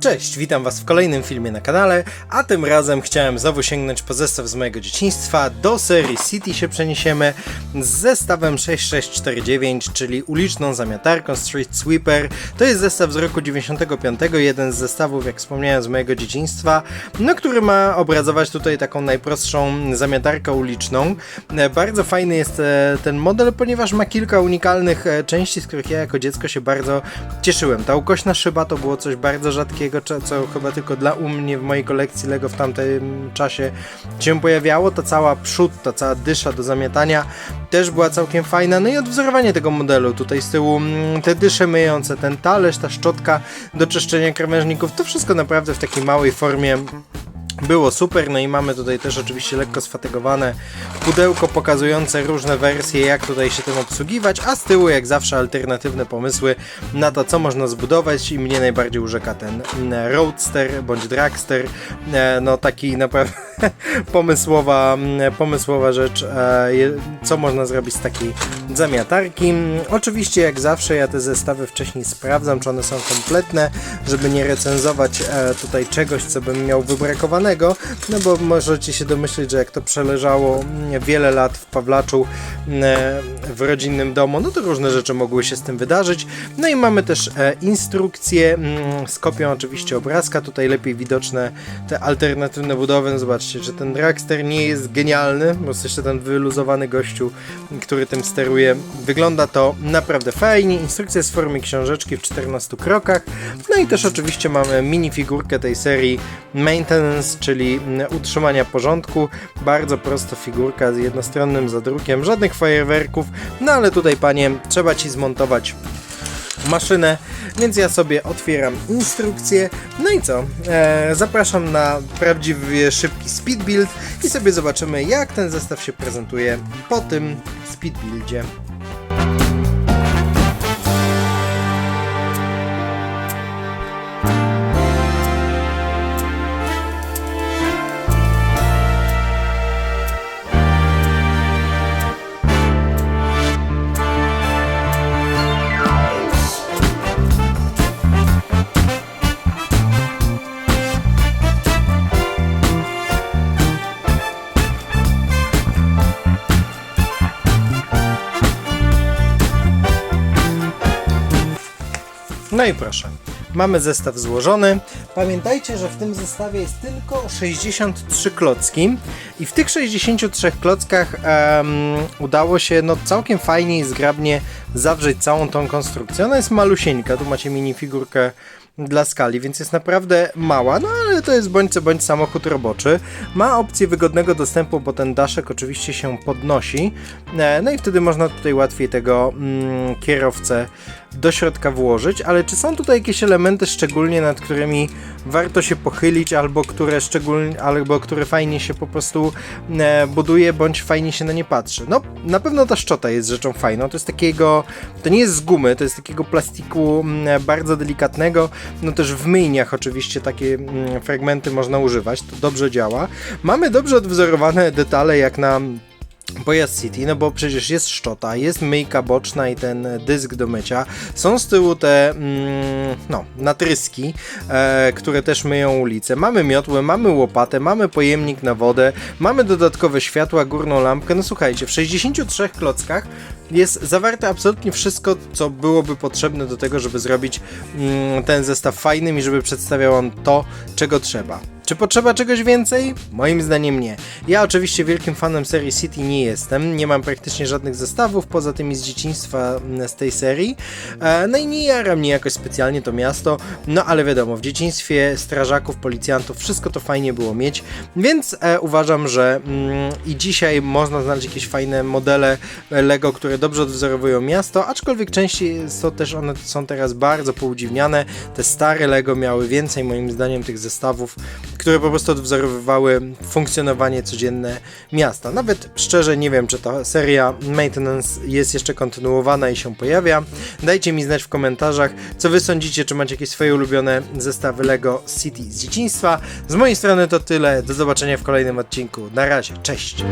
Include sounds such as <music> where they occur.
Cześć, witam Was w kolejnym filmie na kanale, a tym razem chciałem znowu sięgnąć po zestaw z mojego dzieciństwa. Do serii City się przeniesiemy z zestawem 6649, czyli uliczną zamiatarką Street Sweeper. To jest zestaw z roku 95, jeden z zestawów, jak wspomniałem, z mojego dzieciństwa, no który ma obrazować tutaj taką najprostszą zamiatarkę uliczną. E, Bardzo fajny jest e, ten model, ponieważ ma kilka unikalnych e, części, z których ja jako dziecko się bardzo cieszyłem. Ta ukośna szyba to było coś bardzo rzadkiego, co- co chyba tylko dla u mnie w mojej kolekcji Lego w tamtym czasie się pojawiało. Ta cała przód, ta cała dysza do zamiatania też była całkiem fajna. No i odwzorowanie tego modelu. Tutaj z tyłu mm, te dysze myjące, ten talerz, ta szczotka do czyszczenia krawężników. To wszystko naprawdę w takiej małej formie było super, no i mamy tutaj też oczywiście lekko sfatygowane pudełko pokazujące różne wersje, jak tutaj się tym obsługiwać, a z tyłu jak zawsze alternatywne pomysły na to, co można zbudować i mnie najbardziej urzeka ten mm, Roadster bądź Dragster, E, no taki naprawdę <laughs> pomysłowa, mm, pomysłowa rzecz, e, co można zrobić z takiej zamiatarki. Oczywiście jak zawsze ja te zestawy wcześniej sprawdzam, czy one są kompletne, żeby nie recenzować e, tutaj czegoś, co bym miał wybrakowanego, no bo możecie się domyśleć, że jak to przeleżało mm, wiele lat w Pawlaczu mm, e, w rodzinnym domu, no to różne rzeczy mogły się z tym wydarzyć. No i mamy też instrukcję z kopią oczywiście obrazka, tutaj lepiej widoczne te alternatywne budowy. No Zobaczcie, że ten dragster nie jest genialny, bo jeszcze ten wyluzowany gościu, który tym steruje. Wygląda to naprawdę fajnie. Instrukcja jest w formie książeczki w 14 krokach. No i też oczywiście mamy minifigurkę tej serii Maintenance, czyli utrzymania porządku. Bardzo prosta figurka z jednostronnym zadrukiem, żadnych fajerwerków. No ale tutaj, panie, trzeba ci zmontować maszynę, więc ja sobie otwieram instrukcję. No i co? E, zapraszam na prawdziwie szybki speed build i sobie zobaczymy, jak ten zestaw się prezentuje po tym speed buildzie. No i proszę, mamy zestaw złożony. Pamiętajcie, że w tym zestawie jest tylko 63 klocki i w tych 63 klockach em, udało się no, całkiem fajnie i zgrabnie zawrzeć całą tą konstrukcję. Ona jest malusieńka, tu macie minifigurkę dla skali, więc jest naprawdę mała, no ale to jest bądź co bądź samochód roboczy. Ma opcję wygodnego dostępu, bo ten daszek oczywiście się podnosi, e, no i wtedy można tutaj łatwiej tego mm, kierowcę do środka włożyć, ale czy są tutaj jakieś elementy szczególnie nad którymi warto się pochylić, albo które szczególnie, albo które fajnie się po prostu e, buduje, bądź fajnie się na nie patrzy? No, na pewno ta szczota jest rzeczą fajną, to jest takiego, to nie jest z gumy, to jest takiego plastiku mm, bardzo delikatnego, no też w myjniach oczywiście takie mm, fragmenty można używać, to dobrze działa. Mamy dobrze odwzorowane detale jak na Pojazd City, no bo przecież jest szczota, jest myjka boczna i ten dysk do mycia. Są z tyłu te mm, no, natryski, e, które też myją ulicę. Mamy miotłę, mamy łopatę, mamy pojemnik na wodę, mamy dodatkowe światła, górną lampkę. No słuchajcie, w 63 klockach jest zawarte absolutnie wszystko, co byłoby potrzebne do tego, żeby zrobić mm, ten zestaw fajnym i żeby przedstawiał on to, czego trzeba. Czy potrzeba czegoś więcej? Moim zdaniem nie. Ja oczywiście wielkim fanem serii City nie jestem, nie mam praktycznie żadnych zestawów poza tymi z dzieciństwa mm, z tej serii. E, No i nie jara mnie jakoś specjalnie to miasto, no ale wiadomo, w dzieciństwie strażaków, policjantów, wszystko to fajnie było mieć, więc e, uważam, że mm, i dzisiaj można znaleźć jakieś fajne modele Lego, które dobrze odwzorowują miasto, aczkolwiek częściej są też one są teraz bardzo poudziwniane. Te stare Lego miały więcej moim zdaniem tych zestawów, które po prostu odwzorowywały funkcjonowanie codzienne miasta. Nawet szczerze nie wiem, czy ta seria Maintenance jest jeszcze kontynuowana i się pojawia. Dajcie mi znać w komentarzach, co wy sądzicie, czy macie jakieś swoje ulubione zestawy Lego City z dzieciństwa. Z mojej strony to tyle. Do zobaczenia w kolejnym odcinku. Na razie, cześć!